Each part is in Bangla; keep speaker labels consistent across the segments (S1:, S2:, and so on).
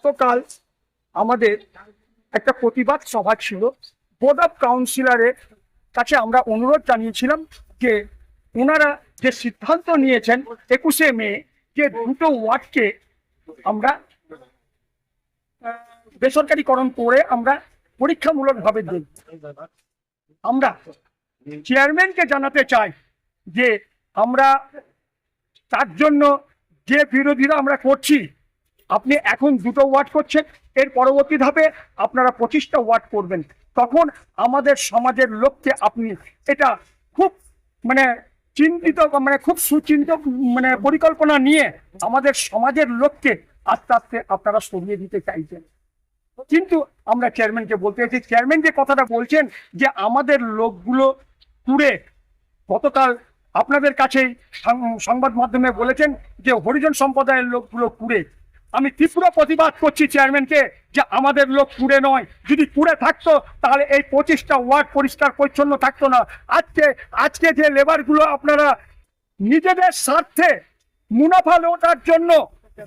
S1: গতকাল আমাদের একটা প্রতিবাদ সভা ছিল। বোর্ড অফ কাউন্সিলরের কাছে আমরা অনুরোধ জানিয়েছিলাম যে ওনারা যে সিদ্ধান্ত নিয়েছেন একুশে মে, যে দুটো ওয়ার্ডকে আমরা বেসরকারিকরণ করে আমরা পরীক্ষামূলকভাবে দেব। আমরা চেয়ারম্যানকে জানাতে চাই যে আমরা তার জন্য যে বিরোধীরা আমরা করছি আপনি এখন দুটো ওয়ার্ড করছেন, এর পরবর্তী ধাপে আপনারা পঁচিশটা ওয়ার্ড করবেন। তখন আমাদের সমাজের লোককে আপনি এটা খুব মানে চিন্তিত মানে খুব সুচিন্ত মানে পরিকল্পনা নিয়ে আমাদের সমাজের লোককে আস্তে আস্তে আপনারা সরিয়ে দিতে চাইছেন। কিন্তু আমরা চেয়ারম্যানকে বলতে চাইছি চেয়ারম্যান যে কথাটা বলছেন যে আমাদের লোকগুলো পুরে গতকাল আপনাদের কাছেই সংবাদ মাধ্যমে বলেছেন যে হরিজন সম্প্রদায়ের লোকগুলো কুড়ে আমি তীব্র প্রতিবাদ করছি, চেয়ারম্যানকে, যে আমাদের লোক কুড়ে নয়। যদি কুড়ে থাকতো, তাহলে এই পঁচিশটা ওয়ার্ড পরিষ্কার পরিচ্ছন্ন থাকতো না। আজকে আজকে যে লেবারগুলো আপনারা নিজেদের স্বার্থে মুনাফা লোটার জন্য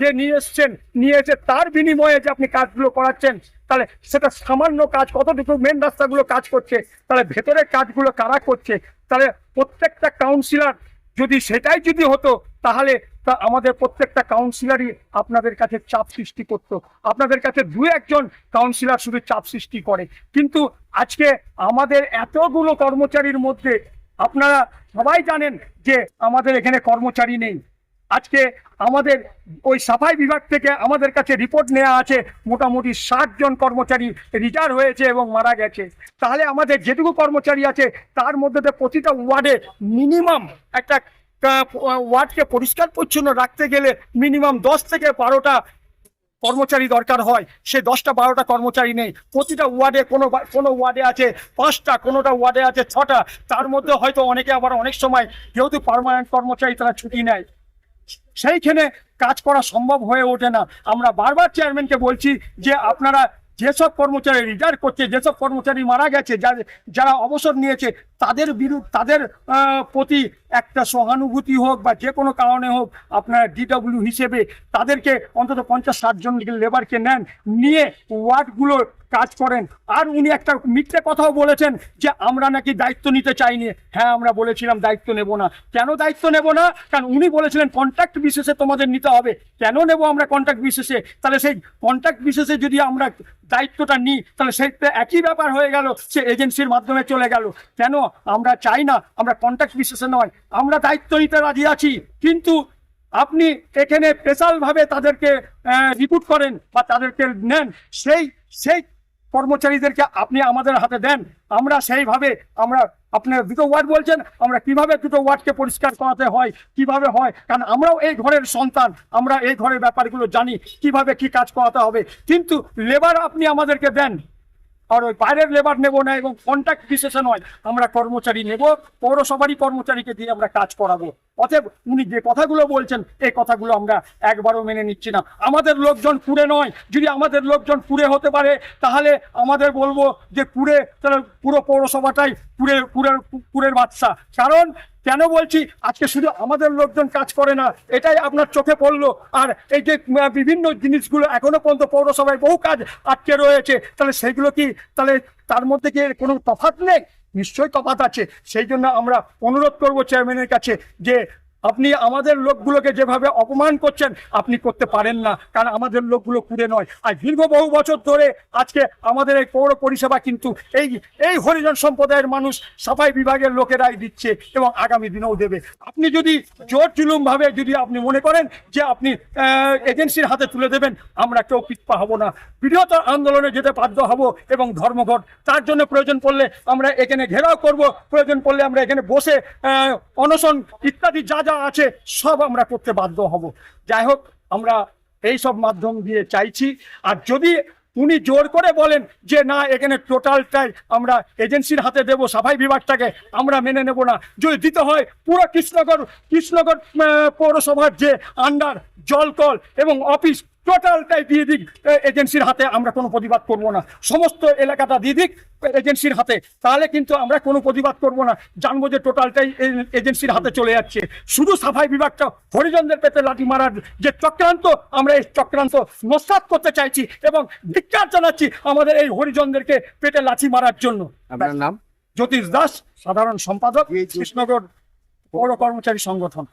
S1: যে নিয়ে এসছেন, নিয়ে এসে তার বিনিময়ে যে আপনি কাজগুলো করাচ্ছেন, তাহলে সেটা সামান্য কাজ, কতটুকু মেন রাস্তাগুলো কাজ করছে, তাহলে ভেতরের কাজগুলো কারা করছে, তাহলে প্রত্যেকটা কাউন্সিলর যদি সেটাই যদি হতো তাহলে তা আমাদের প্রত্যেকটা কাউন্সিলারই আপনাদের কাছে চাপ সৃষ্টি করতো। আপনাদের কাছে দু একজন কাউন্সিলার শুধু চাপ সৃষ্টি করে। কিন্তু আজকে আমাদের এতগুলো কর্মচারীর মধ্যে আপনারা সবাই জানেন যে আমাদের এখানে কর্মচারী নেই। আজকে আমাদের ওই সাফাই বিভাগ থেকে আমাদের কাছে রিপোর্ট নেওয়া আছে, মোটামুটি ষাট জন কর্মচারী রিটায়ার হয়েছে এবং মারা গেছে। তাহলে আমাদের যেটুকু কর্মচারী আছে, তার মধ্যে প্রতিটা ওয়ার্ডে মিনিমাম একটা ওয়ার্ডকে পরিষ্কার পরিচ্ছন্ন রাখতে গেলে মিনিমাম দশ থেকে বারোটা কর্মচারী দরকার হয়। সে দশটা, বারোটা কর্মচারী নেই। প্রতিটা ওয়ার্ডে কোনো কোনো ওয়ার্ডে আছে পাঁচটা, কোনোটা ওয়ার্ডে আছে ছটা। তার মধ্যে হয়তো অনেকে আবার অনেক সময় যেহেতু পার্মানেন্ট কর্মচারী তারা ছুটি নেয়। সেইখানে কাজ করা সম্ভব হয়ে ওঠে না। আমরা বারবার চেয়ারম্যানকে বলছি যে আপনারা যেসব কর্মচারী রিটায়ার করছে, যেসব কর্মচারী মারা গেছে, যারা অবসর নিয়েছে, তাদের বিরুদ্ধ, তাদের প্রতি একটা সহানুভূতি হোক বা যে কোনো কারণে হোক আপনারা ডিডব্লিউ হিসেবে তাদেরকে অন্তত পঞ্চাশ ষাট জন লেবারকে নেন, নিয়ে ওয়ার্ডগুলো কাজ করেন। আর উনি একটা মিথ্যে কথাও বলেছেন যে আমরা নাকি দায়িত্ব নিতে চাইনি। হ্যাঁ আমরা বলেছিলাম দায়িত্ব নেব না। কেন দায়িত্ব নেব না? কারণ উনি বলেছিলেন কন্ট্রাক্ট বিশেষে তোমাদের নিতে হবে। কেন নেব আমরা কন্ট্রাক্ট বিশেষে তাহলে সেই কন্ট্রাক্ট বিশেষে যদি আমরা দায়িত্বটা নিই, তাহলে সেইটা একই ব্যাপার হয়ে গেল সে এজেন্সির মাধ্যমে চলে গেল। কেন? আমরা চাই না, আমরা কন্ট্রাক্ট বিশেষে নয়। আমরা দায়িত্ব নিতে রাজি আছি, কিন্তু আপনি এখানে স্পেশাল ভাবে তাদেরকে রিক্রুট করেন বা তাদেরকে নেন, সেই সেই কর্মচারীদেরকে আপনি আমাদের হাতে দেন। আমরা সেইভাবে, আমরা আপনার দুটো ওয়ার্ড বলছেন, আমরা কীভাবে দুটো ওয়ার্ডকে পরিষ্কার করাতে হয়, কীভাবে হয়, কারণ আমরাও এই ঘরের সন্তান, আমরা এই ঘরের ব্যাপারগুলো জানি, কীভাবে কি কাজ করাতে হবে। কিন্তু লেবার আপনি আমাদেরকে দেন। আর ওই বাইরের লেবার নেব না এবং কন্ট্রাক্ট বিশেষে নয়, আমরা কর্মচারী নেব, পৌরসভারই কর্মচারীকে দিয়ে আমরা কাজ করাবো। অতএব উনি যে কথাগুলো বলছেন এই কথাগুলো আমরা একবারও মেনে নিচ্ছি না। আমাদের লোকজন কুড়ে নয়, যদি আমাদের লোকজন কুড়ে হতে পারে, তাহলে আমাদের বলব যে কুড়ে তাহলে পুরো পৌরসভাটাই কুড়ে কুড়ের কুড়ের বাচ্চা কারণ কেন বলছি? আজকে শুধু আমাদের লোকজন কাজ করে না, এটাই আপনার চোখে পড়ল। আর এই যে বিভিন্ন জিনিসগুলো এখনও পর্যন্ত পৌরসভায় বহু কাজ আটকে রয়েছে, তাহলে সেগুলো কি, তাহলে তার মধ্যে কি কোনো তফাত নেই? নিশ্চয়ই তফাত আছে। সেই জন্য আমরা অনুরোধ করব চেয়ারম্যানের কাছে যে আপনি আমাদের লোকগুলোকে যেভাবে অপমান করছেন, আপনি করতে পারেন না, কারণ আমাদের লোকগুলো কুড়ে নয়। আর দীর্ঘ বহু বছর ধরে আজকে আমাদের এই পৌর পরিষেবা কিন্তু এই এই হরিজন সম্প্রদায়ের মানুষ সাফাই বিভাগের লোকেরাই দিচ্ছে এবং আগামী দিনেও দেবে। আপনি যদি জোর জুলুম ভাবে যদি আপনি মনে করেন যে আপনি এজেন্সির হাতে তুলে দেবেন, আমরা কেউ পিছপা হব না। বৃহত্তর আন্দোলনে যেতে বাধ্য হব এবং ধর্মঘট, তার জন্য প্রয়োজন পড়লে আমরা এখানে ঘেরাও করব, প্রয়োজন পড়লে আমরা এখানে বসে অনশন ইত্যাদি যা যা আছে, সব আমরা করতে বাধ্য হব। যাই হোক, আমরা এই সব মাধ্যম দিয়ে চাইছি। আর যদি উনি জোর করে বলেন যে, না, এখানে টোটালটাই আমরা এজেন্সির হাতে দেব, সাফাই বিভাগটাকে আমরা মেনে নেব না। যদি দিতে হয়, পুরো কৃষ্ণনগর কৃষ্ণনগর পৌরসভার যে আন্ডার জলকল এবং অফিস টোটালটাই দিয়ে দিক এজেন্সির হাতে আমরা কোনো প্রতিবাদ করব না। সমস্ত এলাকাটা দিয়ে দিক এজেন্সির হাতে। তাহলে কিন্তু আমরা কোনো প্রতিবাদ করব না। জানব যে টোটালটাই এজেন্সির হাতে চলে যাচ্ছে। শুধু সাফাই বিভাগটা হরিজনদের পেতে লাঠি মারার যে চক্রান্ত আমরা এই চক্রান্ত নস্বাত করতে চাইছি এবং ধিক্কার জানাচ্ছি আমাদের এই হরিজনদেরকে পেটে লাঠি মারার জন্য।
S2: আপনার নাম?
S1: জ্যোতিষ দাস সাধারণ সম্পাদক কৃষ্ণগড় পৌর কর্মচারী সংগঠন।